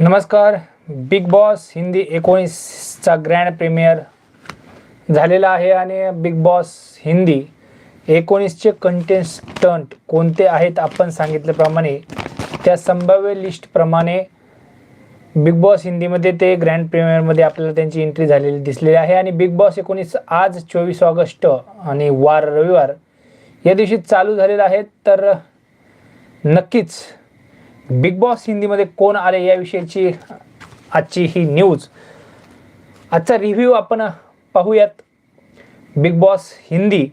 नमस्कार Bigg Boss Hindi एकोणीसचा grand premiere झालेला आहे आणि बिग बॉस हिंदी एकोणीसचे कंटेस्टंट कोणते आहेत आपण सांगितल्याप्रमाणे त्या संभाव्य लिस्टप्रमाणे बिग बॉस हिंदीमध्ये ते ग्रँड प्रीमियरमध्ये आपल्याला त्यांची एंट्री झालेली दिसलेली आहे. आणि बिग बॉस एकोणीस आज चोवीस ऑगस्ट आणि वार रविवार या दिवशी चालू झालेला आहे. तर नक्कीच बिग बॉस हिंदीमध्ये कोण आले याविषयीची आजची ही न्यूज. आजचा रिव्ह्यू आपण पाहूयात. बिग बॉस हिंदी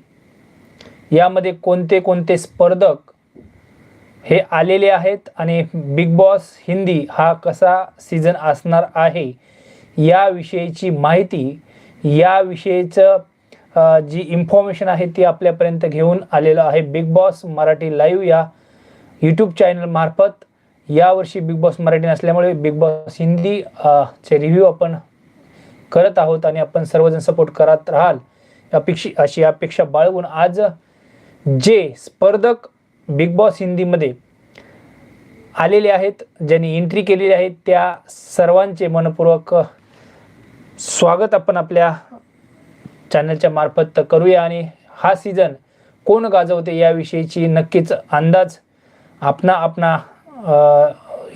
यामध्ये कोणते कोणते स्पर्धक हे आलेले आहेत आणि बिग बॉस हिंदी हा कसा सीझन असणार आहे याविषयीची माहिती याविषयीचं जी इन्फॉर्मेशन आहे ती आपल्यापर्यंत घेऊन आलेलं आहे. बिग बॉस मराठी लाईव्ह या यूट्यूब चॅनलमार्फत यावर्षी बिग बॉस मराठी नसल्यामुळे बिग बॉस हिंदी चे रिव्ह्यू आपण करत आहोत आणि आपण सर्वजण सपोर्ट करत राहाल. अपेक्षी अशी अपेक्षा बाळगून आज जे स्पर्धक बिग बॉस हिंदीमध्ये आलेले आहेत ज्यांनी एंट्री केलेली आहे त्या सर्वांचे मनपूर्वक स्वागत आपण आपल्या चॅनलच्या मार्फत करूया आणि हा सीझन कोण गाजवते याविषयीची नक्कीच अंदाज आपणा आपणा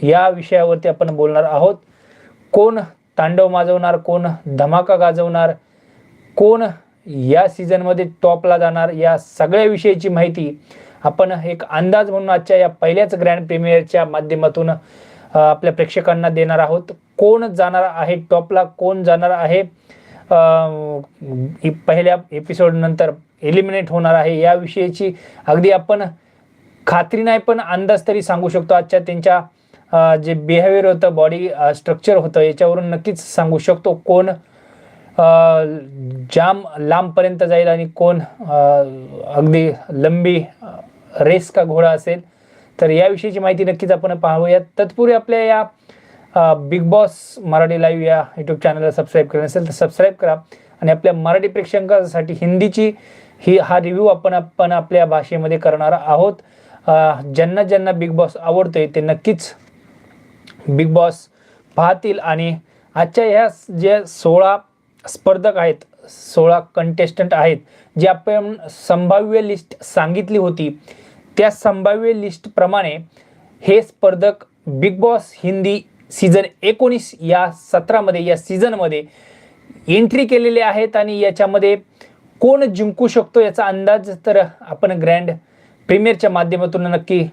या विषयावरती आपण बोलणार आहोत. कोण तांडव माजवणार कोण धमाका गाजवणार कोण या सीझनमध्ये टॉपला जाणार या सगळ्या विषयीची माहिती आपण एक अंदाज म्हणून आजच्या या पहिल्याच ग्रँड प्रीमियरच्या माध्यमातून आपल्या प्रेक्षकांना देणार आहोत. कोण जाणार आहे टॉपला कोण जाणार आहे पहिल्या एपिसोडनंतर एलिमिनेट होणार आहे याविषयीची अगदी आपण खात्री नाही पण अंदाज तरी सांगू शकतो. आजच्या त्यांच्या जे बिहेवियर होतं बॉडी स्ट्रक्चर होतं याच्यावरून नक्कीच सांगू शकतो कोण जाम लांबपर्यंत जाईल आणि कोण अगदी लंबी रेस का घोडा असेल. तर याविषयीची माहिती नक्कीच आपण पाहूयात. तत्पूर्वी आपल्या या बिग बॉस मराठी लाईव्ह या यूट्यूब चॅनलला सबस्क्राईब केलं नसेल तर सबस्क्राईब करा. आणि आपल्या मराठी प्रेक्षकांसाठी हिंदीची ही हा रिव्ह्यू आपण आपण आपल्या भाषेमध्ये करणार आहोत. ज्यांना ज्यांना बिग बॉस आवडतोय ते नक्कीच बिग बॉस पाहतील आणि आजच्या ह्या ज्या सोळा स्पर्धक आहेत सोळा कंटेस्टंट आहेत जे आपण संभाव्य लिस्ट सांगितली होती त्या संभाव्य लिस्टप्रमाणे हे स्पर्धक बिग बॉस हिंदी सीझन एकोणीस या सत्रामध्ये या सीझनमध्ये एंट्री केलेले आहेत आणि याच्यामध्ये कोण जिंकू शकतो याचा अंदाज तर आपण ग्रँड प्रीमियरच्या माध्यमातून नक्की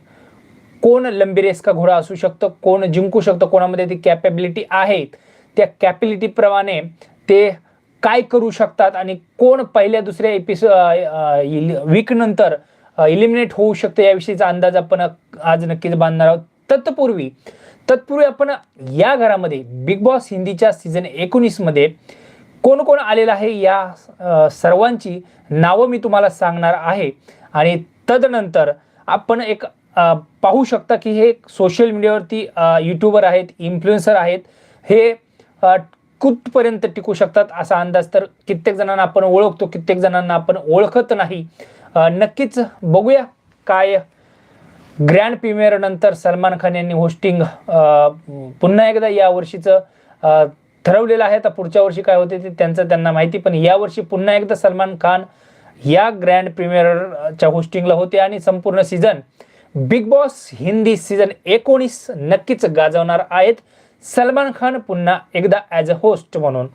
कोण लंबी रेस का घोडा असू शकतं कोण जिंकू शकतं कोणामध्ये ती कॅपॅबिलिटी आहेत त्या कॅपॅबिलिटीप्रमाणे ते काय करू शकतात आणि कोण पहिल्या दुसऱ्या एपिसो वीक नंतर इलिमिनेट होऊ शकतं याविषयीचा अंदाज आपण आज नक्कीच बांधणार आहोत. तत्पूर्वी तत्पूर्वी आपण या घरामध्ये बिग बॉस हिंदीच्या सीझन एकोणीसमध्ये कोण कोण आलेलं आहे या सर्वांची नावं मी तुम्हाला सांगणार आहे. आणि तदनंतर आपण एक पाहू शकता की हे सोशल मीडियावरती यूट्यूबर आहेत इन्फ्लुएन्सर आहेत हे कुठपर्यंत टिकू शकतात असा अंदाज तर कित्येक जणांना आपण ओळखतो कित्येक जणांना आपण ओळखत नाही. नक्कीच बघूया काय ग्रँड प्रीमियर नंतर सलमान खान यांनी होस्टिंग पुन्हा एकदा या वर्षीचं ठरवलेलं आहे. तर पुढच्या वर्षी काय होते ते त्यांचं त्यांना माहिती पण यावर्षी पुन्हा एकदा सलमान खान या ग्रँड प्रीमियरच्या होस्टिंगला होते आणि संपूर्ण season Bigg Boss Hindi season एकोणीस नक्कीच गाजवणार आहेत. सलमान खान पुन्हा एकदा ॲज अ होस्ट म्हणून.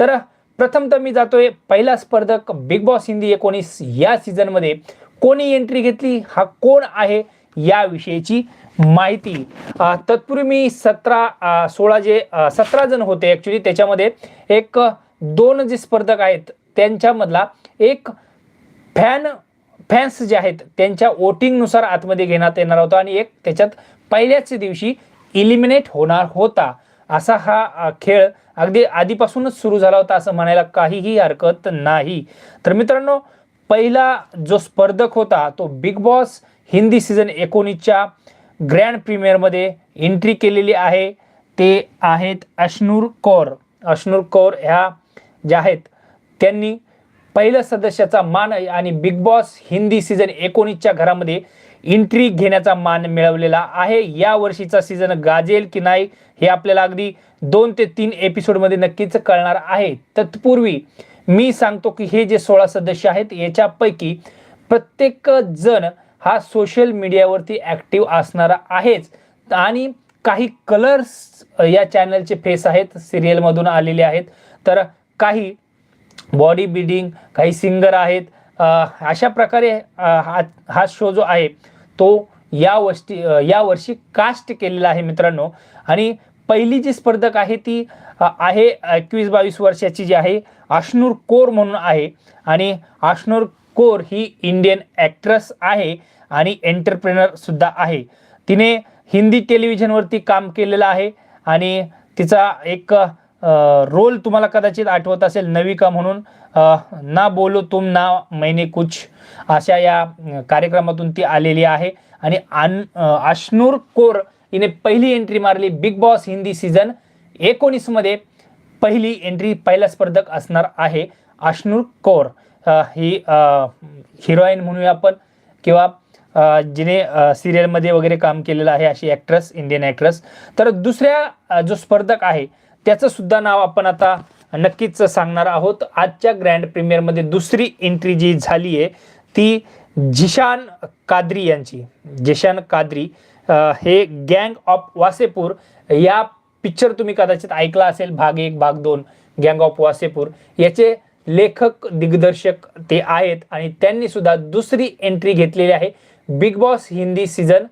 तर प्रथम तर मी जातोय पहिला स्पर्धक बिग बॉस हिंदी एकोणीस या सीझनमध्ये कोणी एंट्री घेतली? हा कोण आहे? याविषयीची माहिती. तत्पूर्वी मी सतरा सोळा जे सतरा जण होते ॲक्च्युली त्याच्यामध्ये एक दोन जे स्पर्धक आहेत त्यांच्यामधला एक फॅन फॅन्स जे आहेत त्यांच्या वोटिंगनुसार आतमध्ये घेण्यात येणार होता आणि एक त्याच्यात पहिल्याच दिवशी इलिमिनेट होणार होता. असा हा खेळ अगदी आधीपासूनच सुरू झाला होता असं म्हणायला काहीही हरकत नाही. तर मित्रांनो पहिला जो स्पर्धक होता तो बिग बॉस हिंदी सीझन एकोणीसच्या ग्रँड प्रीमियरमध्ये एंट्री केलेली आहे. ते आहेत अश्नूर कौर. अश्नूर कौर ह्या ज्या आहेत त्यांनी पहिल्या सदस्याचा मान आणि बिग बॉस हिंदी सीझन एकोणीसच्या घरामध्ये एंट्री घेण्याचा मान मिळवलेला आहे. या वर्षीचा सीझन गाजेल की नाही हे आपल्याला अगदी दोन ते तीन एपिसोडमध्ये नक्कीच कळणार आहे. तत्पूर्वी मी सांगतो की हे जे सोळा सदस्य आहेत याच्यापैकी प्रत्येक जण हा सोशल मीडियावरती ॲक्टिव्ह असणारा आहेच. आणि काही कलर्स या चॅनलचे फेस आहेत सिरियलमधून आलेले आहेत. तर काही बॉडी बिल्डिंग काही सिंगर आहेत. अशा प्रकारे हा हा शो जो आहे तो या वर्षी या वर्षी कास्ट केलेला आहे मित्रांनो. आणि पहिली जी स्पर्धक आहे ती आहे एकवीस बावीस वर्षाची जी आहे आशनूर कोर म्हणून आहे. आणि आशनूर कोर ही इंडियन ॲक्ट्रेस आहे आणि एंटरप्रेनरसुद्धा आहे. तिने हिंदी टेलिव्हिजनवरती काम केलेलं आहे आणि तिचा एक रोल तुम्हाला कदाचित आठवत असेल नविका म्हणून. ना बोलो तुम ना मैने कुछ अशा या कार्यक्रमातून ती आलेली आहे. आणि आन आश्नूर कोर हिने पहिली एंट्री मारली बिग बॉस हिंदी सीझन एकोणीसमध्ये पहिली एंट्री पहिला स्पर्धक असणार आहे आश्नूर कौर. ही हिरोईन म्हणूया आपण किंवा जिने सिरियलमध्ये वगैरे काम केलेलं आहे अशी ॲक्ट्रेस इंडियन ॲक्ट्रेस तर दुसऱ्या जो स्पर्धक आहे त्याचं सुद्धा नाव आपण आता नक्कीच सांगणार आहोत. आजच्या ग्रँड प्रीमियरमध्ये दुसरी एंट्री जी झाली आहे ती जिशान कादरी यांची. जिशान कादरी हे गँग ऑफ वासेपूर या पिक्चर तुम्ही कदाचित ऐकला असेल भाग एक भाग दोन गँग ऑफ वासेपूर याचे लेखक दिग्दर्शक ते आहेत आणि त्यांनी सुद्धा दुसरी एंट्री घेतलेली आहे बिग बॉस हिंदी सीझन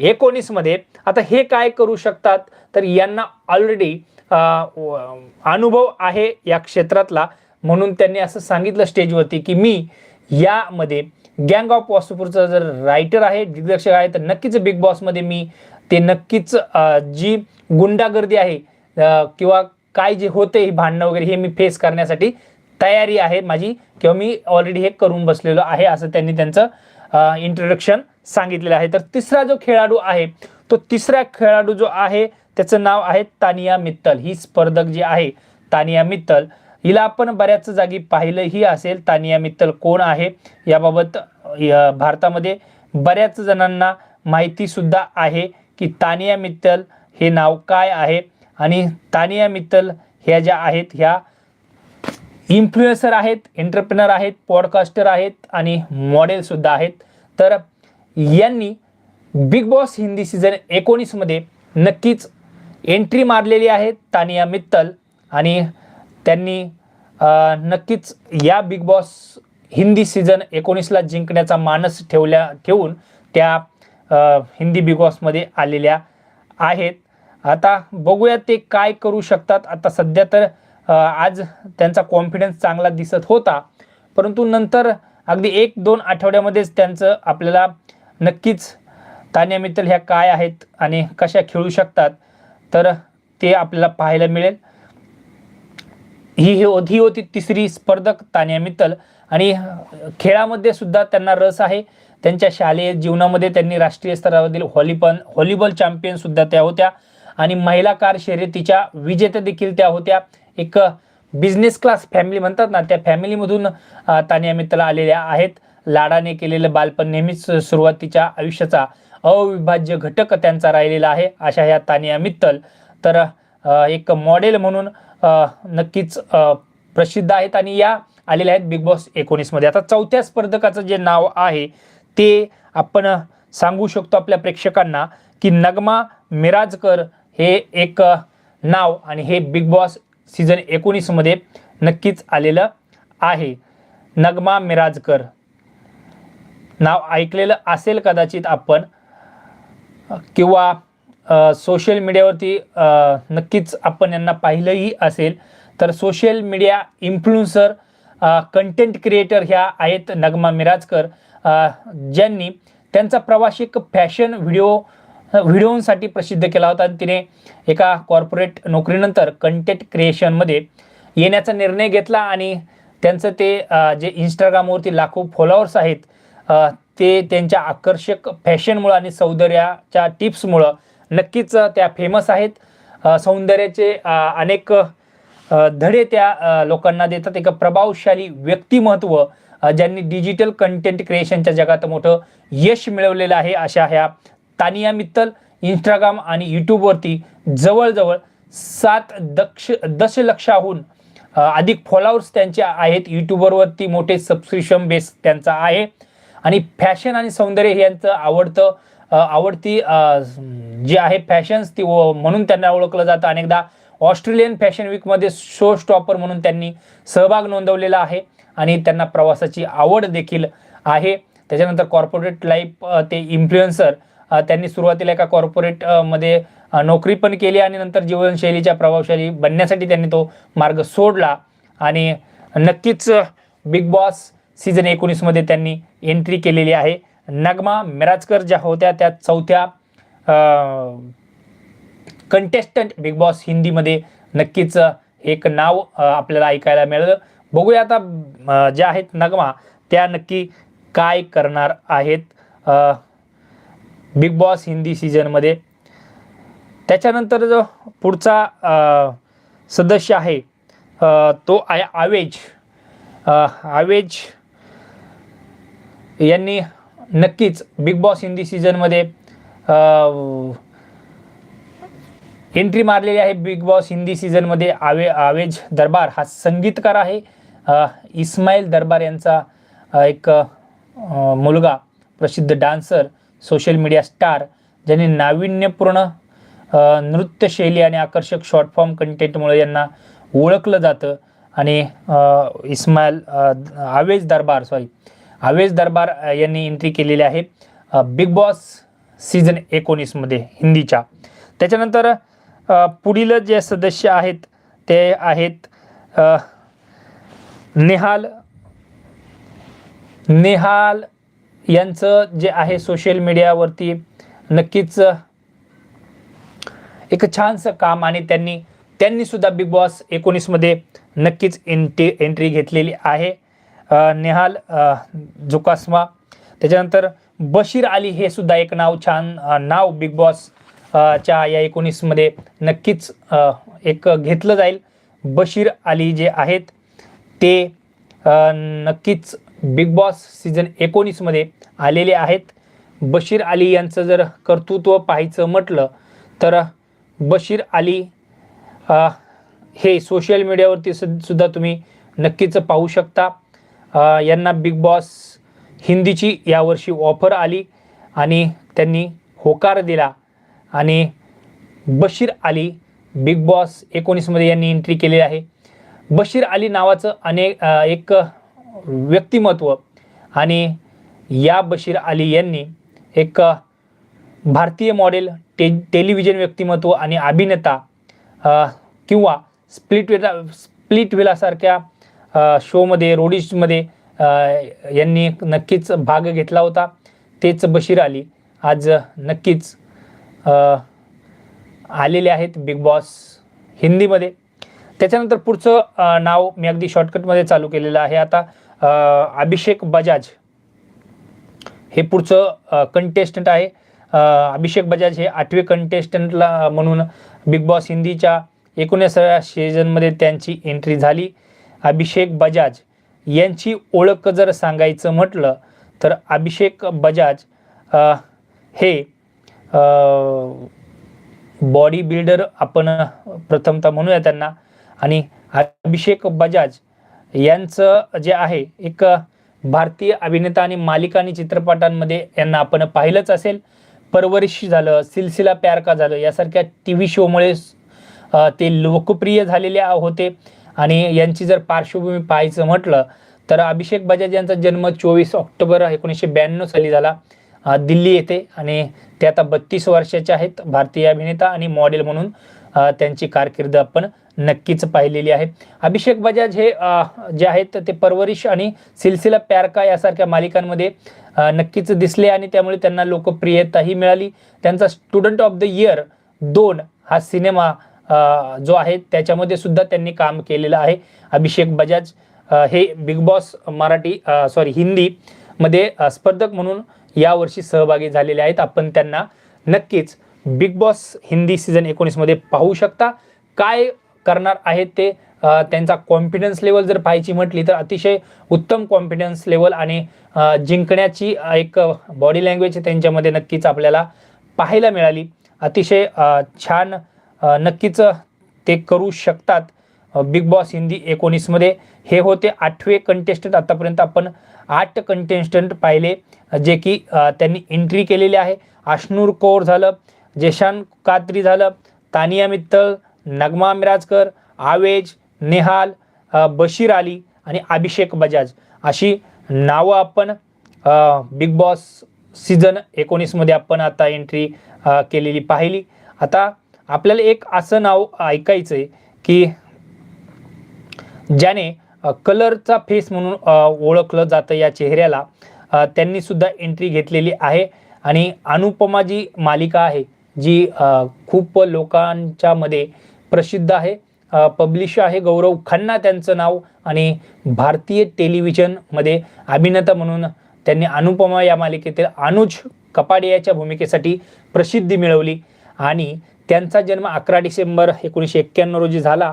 एकोणीसमध्ये. आता हे काय करू शकतात? तर यांना ऑलरेडी अनुभव आहे या क्षेत्रातला. म्हणून त्यांनी असं सांगितलं स्टेजवरती की मी यामध्ये गँग ऑफ वासुपूरचा जर रायटर आहे दिग्दर्शक आहे तर नक्कीच बिग बॉसमध्ये मी ते नक्कीच जी गुंडागर्दी आहे किंवा काय जे होते ही भांडणं वगैरे हे मी फेस करण्यासाठी तयारी आहे माझी किंवा मी ऑलरेडी हे करून बसलेलो आहे असं त्यांनी त्यांचं इंट्रोडक्शन सांगितलेलं आहे. तर तिसरा जो खेळाडू आहे तो तिसरा खेळाडू जो आहे त्याचं नाव आहे तानिया मित्तल. ही स्पर्धक जी आहे तानिया मित्तल हिला आपण बऱ्याच जागी पाहिलंही असेल. तानिया मित्तल कोण आहे? याबाबत या भारतामध्ये बऱ्याच जणांना माहितीसुद्धा आहे की तानिया मित्तल हे नाव काय आहे आणि तानिया मित्तल ह्या ज्या आहेत ह्या इन्फ्लुएन्सर आहेत एंटरप्रेनर आहेत पॉडकास्टर आहेत आणि मॉडेलसुद्धा आहेत. तर यांनी बिग बॉस हिंदी सीझन एकोणीसमध्ये नक्कीच एंट्री मारलेली आहे तानिया मित्तल आणि त्यांनी नक्कीच या बिग बॉस हिंदी सीझन एकोणीसला जिंकण्याचा मानस ठेवल्या ठेवून त्या हिंदी बिग बॉसमध्ये आलेल्या आहेत. आता बघूया ते काय करू शकतात. आता सध्या तर आज त्यांचा कॉन्फिडन्स चांगला दिसत होता. परंतु नंतर अगदी एक दोन आठवड्यामध्येच त्यांचं आपल्याला नक्कीच तान्या मित्तल ह्या काय आहेत आणि कशा खेळू शकतात तर ते आपल्याला पाहायला मिळेल. ही ही हो- ही होती तिसरी स्पर्धक तान्या मित्तल. आणि खेळामध्ये सुद्धा त्यांना रस आहे. त्यांच्या शालेय जीवनामध्ये त्यांनी राष्ट्रीय स्तरावरील व्हॉलीबॉल व्हॉलीबॉल चॅम्पियन सुद्धा त्या होत्या. आणि महिला कार शर्यतीच्या विजेत्या देखील त्या होत्या. एक बिझनेस क्लास फॅमिली म्हणतात ना त्या फॅमिलीमधून तान्या मित्तल आलेल्या आहेत. लाडाने केलेलं बालपण नेहमीच सुरुवातीच्या आयुष्याचा अविभाज्य घटक त्यांचा राहिलेला आहे. अशा ह्या तानिया मित्तल. तर एक मॉडेल म्हणून नक्कीच प्रसिद्ध आहेत आणि या आलेल्या आहेत बिग बॉस एकोणीसमध्ये आता चौथ्या स्पर्धकाचं जे नाव आहे ते आपण सांगू शकतो आपल्या प्रेक्षकांना की नगमा मिराजकर हे एक नाव आणि हे बिग बॉस सीझन एकोणीसमध्ये नक्कीच आलेलं आहे. नगमा मिराजकर. नाव ऐकलेलं असेल कदाचित आपण किंवा सोशल मीडियावरती नक्कीच आपण यांना पाहिलंही असेल. तर social media influencer content creator ह्या आहेत नगमा मिराजकर ज्यांनी त्यांचा प्रवास एक फॅशन व्हिडिओ व्हिडिओसाठी प्रसिद्ध केला होता. आणि तिने एका कॉर्पोरेट नोकरीनंतर कंटेंट क्रिएशनमध्ये येण्याचा निर्णय घेतला. आणि त्यांचं ते जे इंस्टाग्रामवरती लाखो फॉलोअर्स आहेत ते त्यांच्या आकर्षक फॅशनमुळं आणि सौंदर्याच्या टिप्समुळं नक्कीच त्या फेमस आहेत. सौंदर्याचे अनेक धडे त्या लोकांना देतात. एक प्रभावशाली व्यक्तिमत्व ज्यांनी डिजिटल कंटेंट क्रिएशनच्या जगात मोठं यश मिळवलेलं आहे अशा ह्या तानिया मित्तल इंस्टाग्राम आणि यूट्यूबवरती जवळजवळ सात दक्ष दशलक्षाहून अधिक फॉलोअर्स त्यांचे आहेत. यूट्यूबरवरती मोठे सबस्क्रिप्शन बेस त्यांचा आहे. आणि फॅशन आणि सौंदर्य हे यांचं आवडतं आवडती जी आहे फॅशन्स ती म्हणून त्यांना ओळखलं जातं. अनेकदा ऑस्ट्रेलियन फॅशन वीकमध्ये शो स्टॉपर म्हणून त्यांनी सहभाग नोंदवलेला आहे. आणि त्यांना प्रवासाची आवड देखील आहे. त्याच्यानंतर कॉर्पोरेट लाईफ ते इन्फ्लुएन्सर त्यांनी सुरुवातीला एका कॉर्पोरेटमध्ये नोकरी पण केली आणि नंतर जीवनशैलीच्या प्रभावशाली बनण्यासाठी त्यांनी तो मार्ग सोडला. आणि नक्कीच बिग बॉस सीझन एकोणीसमध्ये त्यांनी एंट्री केलेली आहे. नगमा मिराजकर ज्या होत्या त्या चौथ्या कंटेस्टंट बिग बॉस हिंदीमध्ये नक्कीच एक नाव आपल्याला ऐकायला मिळालं. बघूया आता ज्या आहेत नगमा त्या नक्की काय करणार आहेत. बिग बॉस हिंदी सीझनमध्ये त्याच्यानंतर जो पुढचा सदस्य आहे तो आहे आवेज. आवेज यांनी नक्कीच बिग बॉस हिंदी सीझनमध्ये एंट्री मारलेली आहे बिग बॉस हिंदी सीझनमध्ये आवे आवेज दरबार. हा संगीतकार आहे इस्माईल दरबार यांचा एक मुलगा प्रसिद्ध डान्सर सोशल मीडिया स्टार ज्यांनी नाविन्यपूर्ण नृत्यशैली आणि आकर्षक शॉर्ट फॉर्म कंटेंटमुळे यांना ओळखलं जातं. आणि इस्माईल आवेज दरबार सॉरी आवेज दरबार यांनी एंट्री केलेली आहे. बिग बॉस सीझन एकोणीसमध्ये हिंदीच्या. त्याच्यानंतर पुढील जे सदस्य आहेत ते आहेत नेहाल नेहाल यांचं जे आहे सोशल मीडियावरती नक्कीच एक छानसं काम आणि त्यांनी त्यांनीसुद्धा बिग बॉस एकोणीसमध्ये नक्कीच एंट्री एंट्री घेतलेली आहे. नेहाल जुकास्मा. त्याच्यानंतर बशीर अली हे सुद्धा एक नाव छान नाव बिग बॉस च्या या एकोणीसमध्ये नक्कीच एक घेतलं जाईल. बशीर अली जे आहेत ते नक्कीच बिग बॉस सीझन एकोणीसमध्ये आलेले आहेत. बशीर अली यांचं जर कर्तृत्व पाहायचं म्हटलं तर बशीर अली हे सोशल मीडियावरती सुद्धा तुम्ही नक्कीच पाहू शकता. यांना बिग बॉस हिंदीची यावर्षी ऑफर आली आणि त्यांनी होकार दिला आणि बशीर अली बिग बॉस एकोणीसमध्ये यांनी एंट्री केलेली आहे. बशीर अली नावाचं अनेक एक व्यक्तिमत्व आणि या बशीर अली यांनी एक भारतीय मॉडेल टे टेलिव्हिजन व्यक्तिमत्व आणि अभिनेता किंवा स्प्लिट विला स्प्लिट विलासारख्या शोमध्ये रोडीजमध्ये यांनी नक्कीच भाग घेतला होता. तेच बशीर अली आज नक्कीच आलेले आहेत बिग बॉस हिंदीमध्ये. त्याच्यानंतर पुढचं नाव मी अगदी शॉर्टकटमध्ये चालू केलेलं आहे. आता अभिषेक बजाज हे पुढचं कंटेस्टंट आहे. अभिषेक बजाज हे आठवे कंटेस्टंटला म्हणून बिग बॉस हिंदीच्या एकोणीसाव्या सीझनमध्ये त्यांची एंट्री झाली. अभिषेक बजाज यांची ओळख जर सांगायचं म्हटलं तर अभिषेक बजाज हे बॉडी बिल्डर आपण प्रथमतः म्हणूया त्यांना. आणि अभिषेक बजाज यांचं जे आहे एक भारतीय अभिनेता आणि मालिका आणि चित्रपटांमध्ये यांना आपण पाहिलंच असेल. परवरिश झालं सिलसिला प्यार का झालं यासारख्या टी व्ही शोमुळे ते लोकप्रिय झालेले होते. आणि यांची जर पार्श्वभूमी पाहायचं म्हटलं तर अभिषेक बजाज यांचा जन्म चोवीस ऑक्टोबर एकोणीसशे ब्याण्णव साली झाला. दिल्ली येथे आणि ते आता बत्तीस वर्षाचे आहेत. भारतीय अभिनेता आणि मॉडेल म्हणून त्यांची कारकीर्द आपण नक्कीच पाहिलेली आहे. अभिषेक बजाज हे जे आहेत ते परवरिश आणि सिलसिला प्यार का यासारख्या मालिकांमध्ये नक्कीच दिसले आणि त्यामुळे त्यांना लोकप्रियताही मिळाली. त्यांचा स्टुडंट ऑफ द इयर दोन हा सिनेमा जो आहे त्याच्यामध्ये सुद्धा त्यांनी काम केलेलं आहे. अभिषेक बजाज हे बिग बॉस मराठी सॉरी हिंदीमध्ये मध्ये स्पर्धक म्हणून यावर्षी सहभागी झालेले आहेत. आपण त्यांना नक्कीच बिग बॉस हिंदी सीझन एकोणीसमध्ये पाहू शकता. काय करणार आहेत ते त्यांचा कॉन्फिडन्स लेवल जर पाहायची म्हटली तर अतिशय उत्तम कॉन्फिडन्स लेवल आणि जिंकण्याची एक बॉडी लँग्वेज त्यांच्यामध्ये नक्कीच आपल्याला पाहायला मिळाली. अतिशय छान नक्कीच ते करू शकतात. बिग बॉस हिंदी एकोणीसमध्ये. हे होते आठवे कंटेस्टंट आतापर्यंत आपण आठ कंटेस्टंट पाहिले जे की त्यांनी एंट्री केलेली आहे. आशनूर कौर झालं जेशान कात्री झालं तानिया मित्तल नगमा मिराजकर आवेज नेहाल बशीर अली आणि अभिषेक बजाज. अशी नावं आपण बिग बॉस सीझन एकोणीसमध्ये आपण आता एंट्री केलेली पाहिली. आता आपल्याला एक असं नाव ऐकायचं आहे की ज्याने कलरचा फेस म्हणून ओळखलं जातं या चेहऱ्याला त्यांनी सुद्धा एंट्री घेतलेली आहे. आणि अनुपमा जी मालिका आहे जी खूप लोकांच्या मध्ये प्रसिद्ध आहे पब्लिश आहे गौरव खन्ना त्यांचं नाव आणि भारतीय टेलिव्हिजनमध्ये अभिनेता म्हणून त्यांनी अनुपमा या मालिकेतील अनुज कपाडियाच्या भूमिकेसाठी प्रसिद्धी मिळवली. आणि त्यांचा जन्म अकरा डिसेंबर एकोणीसशे एक्क्याण्णव रोजी झाला.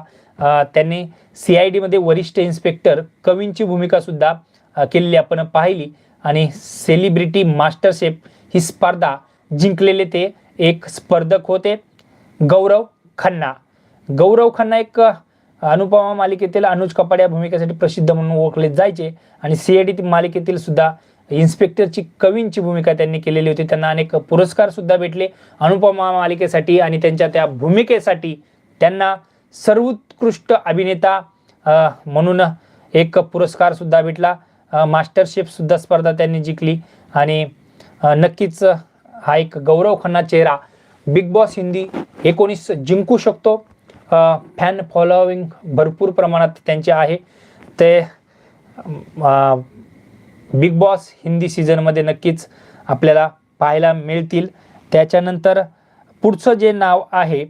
त्यांनी सी आय डीमध्ये वरिष्ठ इन्स्पेक्टर कवींची भूमिकासुद्धा केलेली आपण पाहिली. आणि सेलिब्रिटी मास्टर शेफ ही स्पर्धा जिंकलेले ते एक स्पर्धक होते गौरव खन्ना. गौरव खन्ना एक अनुपमा मालिकेतील अनुज कपाड या भूमिकेसाठी प्रसिद्ध म्हणून ओळखले जायचे. आणि सी आय डी मालिकेतील सुद्धा इन्स्पेक्टरची कवींची भूमिका त्यांनी केलेली होती. त्यांना अनेक पुरस्कारसुद्धा भेटले. अनुपमा मालिकेसाठी आणि त्यांच्या त्या भूमिकेसाठी त्यांना सर्वोत्कृष्ट अभिनेता म्हणून एक पुरस्कारसुद्धा भेटला. मास्टरशेफसुद्धा स्पर्धा त्यांनी जिंकली. आणि नक्कीच हा एक गौरव खन्ना चेहरा बिग बॉस हिंदी एकोणीस जिंकू शकतो. फॅन फॉलोविंग भरपूर प्रमाणात त्यांचे आहे. ते बिग बॉस हिंदी सीझनमध्ये नक्कीच आपल्याला पाहायला मिळतील. त्याच्यानंतर पुढचं जे नाव आहे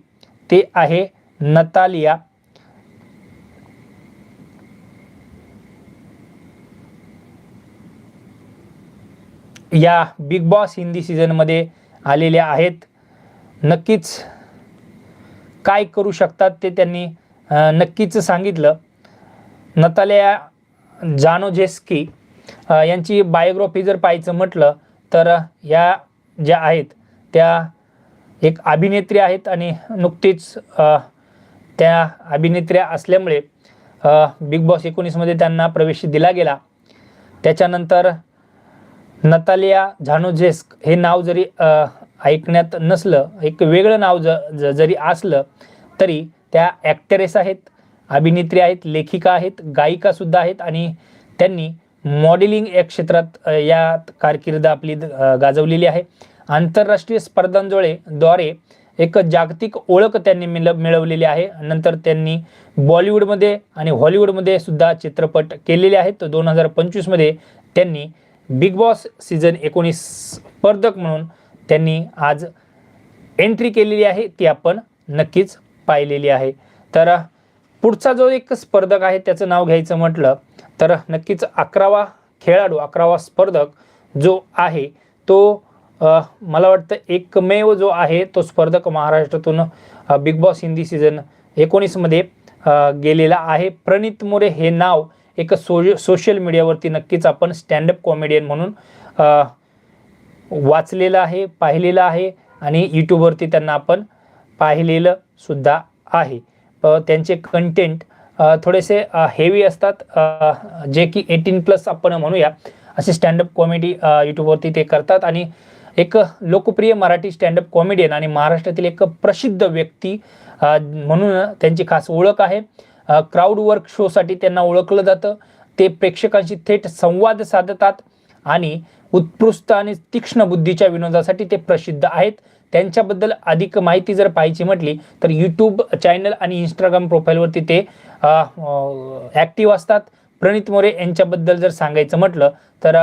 ते आहे नतालिया. या बिग बॉस हिंदी सीझनमध्ये आलेल्या आहेत. नक्कीच काय करू शकतात ते त्यांनी नक्कीच सांगितलं. नतालिया जानोजेस्की यांची बायोग्राफी जर पाहायचं म्हटलं तर या ज्या आहेत त्या एक अभिनेत्री आहेत आणि नुकतीच त्या अभिनेत्र्या असल्यामुळे बिग बॉस एकोणीसमध्ये त्यांना प्रवेश दिला गेला. त्याच्यानंतर नतालिया झानोझेस्क हे नाव जरी ऐकण्यात नसलं एक वेगळं नाव ज ज- जरी असलं तरी त्या ॲक्टरेस आहेत अभिनेत्री आहेत लेखिका आहेत गायिकासुद्धा आहेत आणि त्यांनी मॉडेलिंग या क्षेत्रात या कारकीर्द आपली गाजवलेली आहे. आंतरराष्ट्रीय स्पर्धांजोळे द्वारे एक जागतिक ओळख त्यांनी मिल मिळवलेली आहे. नंतर त्यांनी बॉलिवूडमध्ये आणि हॉलिवूडमध्ये सुद्धा चित्रपट केलेले आहेत. दोन हजार पंचवीसमध्ये त्यांनी बिग बॉस सीझन एकोणीस स्पर्धक म्हणून त्यांनी आज एंट्री केलेली आहे. ती आपण नक्कीच पाहिलेली आहे. तर पुढचा जो एक स्पर्धक आहे त्याचं नाव घ्यायचं म्हटलं तर नक्कीच अकरावा खेळाडू अकरावा स्पर्धक जो आहे तो मला वाटतं एकमेव जो आहे तो स्पर्धक महाराष्ट्रातून बिग बॉस हिंदी सीझन एकोणीसमध्ये गेलेला आहे. प्रणित मोरे हे नाव एक सो सोशल मीडियावरती नक्कीच आपण स्टँडअप कॉमेडियन म्हणून वाचलेलं आहे पाहिलेलं आहे आणि यूट्यूबवरती त्यांना आपण पाहिलेलं सुद्धा आहे. त्यांचे कंटेंट थोडेसे हेवी असतात. जे की एटीन प्लस आपण म्हणूया. असे स्टँडअप कॉमेडी यूट्यूबवरती ते करतात. आणि एक लोकप्रिय मराठी स्टँडअप कॉमेडियन आणि महाराष्ट्रातील एक प्रसिद्ध व्यक्ती म्हणून त्यांची खास ओळख आहे. क्राऊड वर्क शोसाठी त्यांना ओळखलं जातं. ते प्रेक्षकांशी थेट संवाद साधतात आणि उत्कृष्ट आणि तीक्ष्ण बुद्धीच्या विनोदासाठी ते प्रसिद्ध आहेत. त्यांच्याबद्दल अधिक माहिती जर पाहायची म्हटली तर यूट्यूब चॅनल आणि इंस्टाग्राम प्रोफाईलवरती ते ॲक्टिव्ह असतात. प्रणित मोरे यांच्याबद्दल जर सांगायचं म्हटलं तर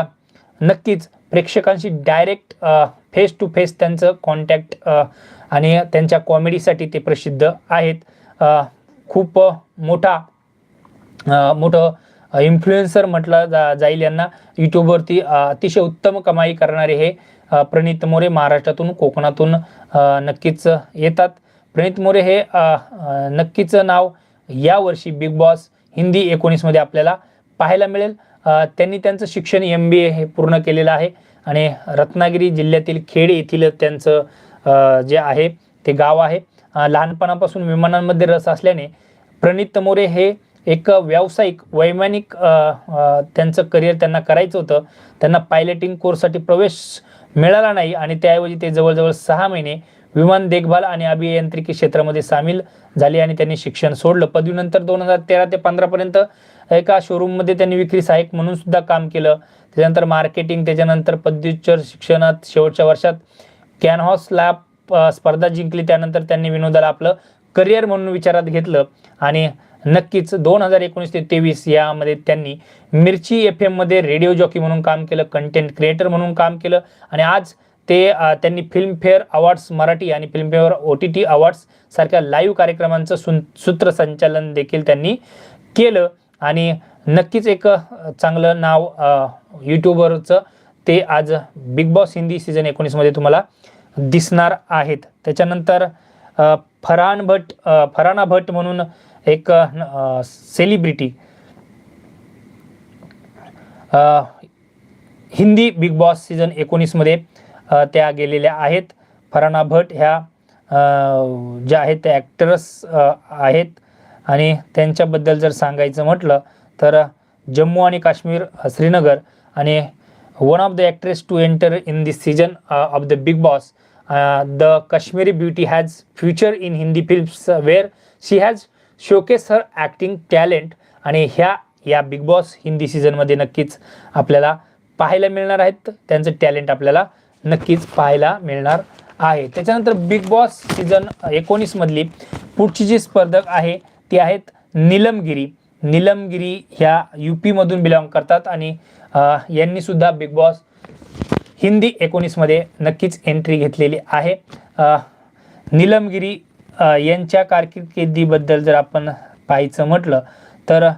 नक्कीच प्रेक्षकांशी डायरेक्ट फेस टू फेस त्यांचं कॉन्टॅक्ट आणि त्यांच्या कॉमेडीसाठी ते प्रसिद्ध आहेत. खूप मोठा मोठं इन्फ्लुएन्सर म्हटलं जा जाईल यांना. यूट्यूबवरती अतिशय उत्तम कमाई करणारे हे प्रणित मोरे महाराष्ट्रातून कोकणातून नक्कीच येतात. प्रणित मोरे हे नक्कीच नाव यावर्षी बिग बॉस हिंदी एकोणीसमध्ये आपल्याला पाहायला मिळेल. त्यांनी त्यांचं शिक्षण एम बी ए हे पूर्ण केलेलं आहे आणि रत्नागिरी जिल्ह्यातील खेड येथील त्यांचं जे आहे ते गाव आहे. लहानपणापासून विमानांमध्ये रस असल्याने प्रणित मोरे हे एक व्यावसायिक वैमानिक त्यांचं करिअर त्यांना करायचं होतं. त्यांना पायलटिंग कोर्ससाठी प्रवेश मिळाला नाही आणि त्याऐवजी ते जवळजवळ सहा महिने विमान देखभाल आणि अभियांत्रिकी क्षेत्रामध्ये सामील झाले आणि त्यांनी शिक्षण सोडलं. पदवीनंतर दोन हजार तेरा ते पंधरापर्यंत एका शोरूममध्ये त्यांनी विक्री सहाय्यक म्हणून सुद्धा काम केलं. त्याच्यानंतर मार्केटिंग त्याच्यानंतर पदव्युत्तर शिक्षणात शेवटच्या वर्षात कॅनहॉस लॅब स्पर्धा जिंकली. त्यानंतर त्यांनी विनोदाला आपलं करिअर म्हणून विचारात घेतलं आणि नक्कीच दोन हजार एकोणीस ते तेवीस यामध्ये त्यांनी मिरची एफ एममध्ये रेडिओ जॉकी म्हणून काम केलं कंटेंट क्रिएटर म्हणून काम केलं आणि आज ते त्यांनी फिल्मफेअर अवॉर्ड्स मराठी आणि Filmfare O T T awards सारख्या लाईव्ह कार्यक्रमांचं सु सूत्रसंचालन देखील त्यांनी केलं. आणि नक्कीच एक चांगलं नाव यूट्यूबरचं ते आज बिग बॉस हिंदी सीझन एकोणीसमध्ये तुम्हाला दिसणार आहेत. त्याच्यानंतर फरहान भट अ, फराना भट म्हणून एक celebrity Hindi Bigg Boss season एकोणीसमध्ये त्या गेलेल्या आहेत. फराना भट ह्या ज्या आहेत त्या ॲक्टरस आहेत. आणि त्यांच्याबद्दल जर सांगायचं म्हटलं तर जम्मू आणि काश्मीर श्रीनगर आणि one of the actress to enter in this season of the Bigg Boss the Kashmiri beauty has future in Hindi films where she has showcase her acting talent आणि ह्या या बिग बॉस हिंदी सीझनमध्ये नक्कीच आपल्याला पाहायला मिळणार आहेत. त्यांचं टॅलेंट आपल्याला नक्कीच पाहायला मिळणार आहे. त्याच्यानंतर बिग बॉस सीझन एकोणीसमधली पुढची जी स्पर्धक आहे ती आहेत निलमगिरी. निलमगिरी ह्या यू पीमधून बिलॉंग करतात आणि यांनीसुद्धा बिग बॉस हिंदी एकोणीसमध्ये नक्कीच एंट्री घेतलेली आहे. निलमगिरी यांच्या कारकिर्दीबद्दल जर आपण पाहायचं म्हटलं तर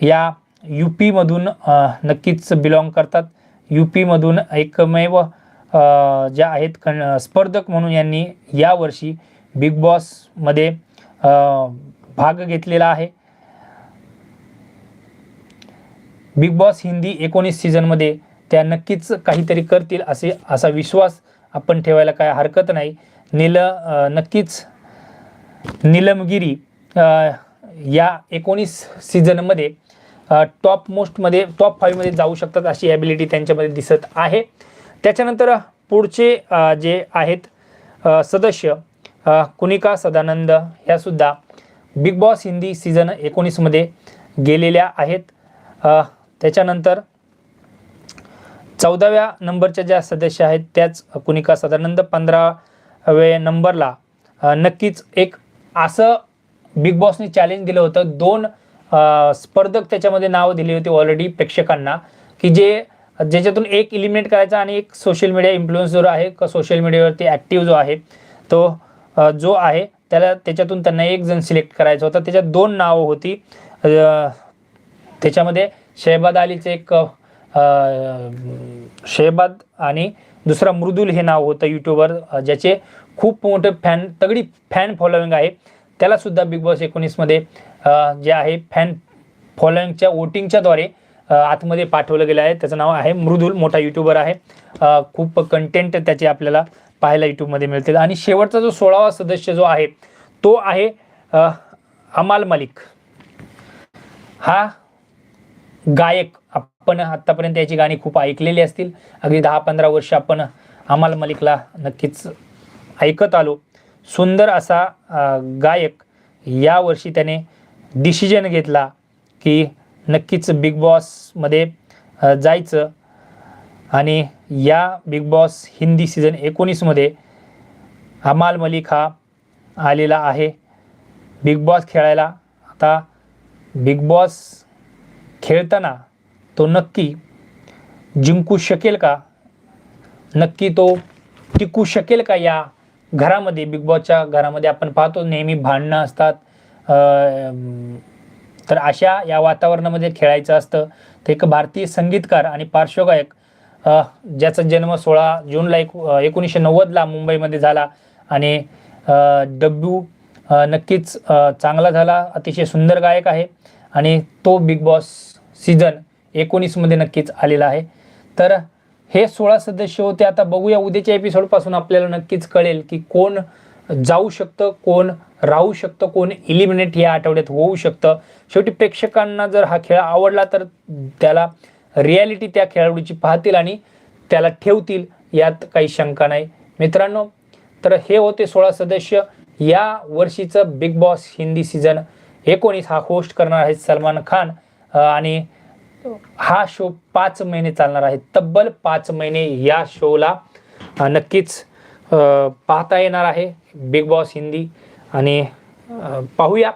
या यू पीमधून नक्कीच बिलॉंग करतात. यू पीमधून एकमेव ज्या आहेत कण स्पर्धक म्हणून यांनी यावर्षी बिग बॉसमध्ये भाग घेतलेला आहे. बिग बॉस हिंदी एकोणीस सीझनमध्ये त्या नक्कीच काहीतरी करतील असे असा विश्वास आपण ठेवायला काय हरकत नाही. नील नक्कीच निलमगिरी या एकोणीस सीझनमध्ये टॉप मोस्टमध्ये टॉप फाईव्हमध्ये जाऊ शकतात अशी ॲबिलिटी त्यांच्यामध्ये दिसत आहे. त्याच्यानंतर पुढचे जे आहेत सदस्य कुनिका सदानंद ह्यासुद्धा बिग बॉस हिंदी सीझन एकोणीसमध्ये गेलेल्या आहेत. त्याच्यानंतर चौदाव्या नंबरच्या ज्या सदस्य आहेत त्याच कुनिका सदानंद पंधराव्या नंबरला नक्कीच एक असं बिग बॉसने चॅलेंज दिलं होतं. दोन स्पर्धक त्याच्यामध्ये नाव दिली होती ऑलरेडी प्रेक्षकांना की जे ज्याच्यातून एक इलिमिनेट करायचा आणि एक सोशल मीडिया इन्फ्लुएन्स जो आहे सोशल मीडियावरती ॲक्टिव्ह जो आहे तो जो आहे त्याला त्याच्यातून त्यांना एक जण सिलेक्ट करायचा होता. त्याच्यात दोन नावं होती. त्याच्यामध्ये शहबाद अलीचं एक शेहबाद शहबाद आणि दुसरा मृदुल हे नाव होतं यूट्यूबर ज्याचे खूप मोठं फॅन तगडी फॅन फॉलोविंग आहे. त्यालासुद्धा बिग बॉस एकोणीसमध्ये जे आहे फॅन फॉलोइंगच्या वोटिंगच्याद्वारे आतमध्ये पाठवलं गेलं आहे. त्याचं नाव आहे मृदुल मोठा यूट्यूबर आहे. खूप कंटेंट त्याचे आपल्याला पाहायला यूट्यूबमध्ये मिळतील. आणि शेवटचा जो सोळावा सदस्य जो आहे तो आहे अमाल मलिक. हा गायक आपण आत्तापर्यंत याची गाणी खूप ऐकलेली असतील. अगदी दहा पंधरा वर्ष आपण अमाल मलिकला नक्कीच ऐकत आलो. सुंदर असा गायक यावर्षी त्याने डिसिजन घेतला की नक्कीच बिग बॉसमध्ये जायचं. आणि या बिग बॉस हिंदी सीझन एकोणीसमध्ये अमाल मलिक हा आलेला आहे. बिग बॉस खेळायला आता बिग बॉस खेळताना तो नक्की जिंकू शकेल का? नक्की तो टिकू शकेल का या घरामध्ये बिग बॉसच्या घरामध्ये आपण पाहतो नेहमी भांडणं असतात. तर अशा या वातावरणामध्ये खेळायचं असतं. तर एक भारतीय संगीतकार आणि पार्श्वगायक ज्याचा जन्म सोळा जूनला एक एकोणीसशे नव्वदला मुंबईमध्ये झाला आणि डब्ल्यू नक्कीच चांगला झाला अतिशय सुंदर गायक आहे आणि तो बिग बॉस सीझन एकोणीसमध्ये नक्कीच आलेला आहे. तर हे सोळा सदस्य होते. आता बघूया उद्याच्या एपिसोडपासून आपल्याला नक्कीच कळेल की कोण जाऊ शकतं कोण राहू शकतं कोण इलिमिनेट या आठवड्यात होऊ शकतं. शेवटी प्रेक्षकांना जर हा खेळ आवडला तर त्याला रियालिटी त्या खेळाडूची पाहतील आणि त्याला ठेवतील यात काही शंका नाही. मित्रांनो तर हे होते सोळा सदस्य. या वर्षीचं बिग बॉस हिंदी सीझन एकोणीस हा होस्ट करणार आहेत सलमान खान आणि हा शो पाच महिने चालणार आहे. तब्बल पाच महिने या शोला नक्कीच पाहता येणार आहे बिग बॉस हिंदी. आणि पाहूया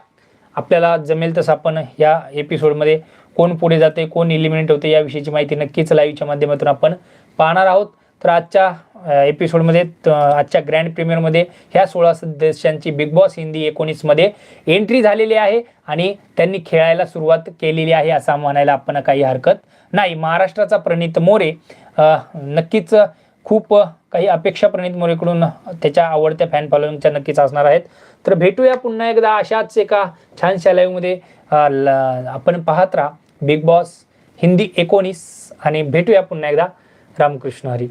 आपल्याला जमेल तसं आपण या एपिसोडमध्ये कोण पुढे जाते कोण इलिमिनेट होते याविषयीची माहिती नक्कीच लाईव्हच्या माध्यमातून आपण पाहणार आहोत. तर आजच्या एपिसोडमध्ये आजच्या ग्रँड प्रीमियरमध्ये ह्या सोळा सदस्यांची बिग बॉस हिंदी एकोणीसमध्ये एंट्री झालेली आहे आणि त्यांनी खेळायला सुरुवात केलेली आहे असं म्हणायला आपण काही हरकत नाही. महाराष्ट्राचा प्रणित मोरे नक्कीच खूप काही अपेक्षा प्रणित मोरेकडून त्याच्या आवडत्या फॅन फॉलोईंगच्या नक्कीच असणार आहेत. तर भेटूया पुन्हा एकदा अशाच एका छानशा लाईव्हमध्ये ल- आपण पाहत राहा बिग बॉस हिंदी एकोणीस आणि भेटूया पुन्हा एकदा. रामकृष्ण हरी.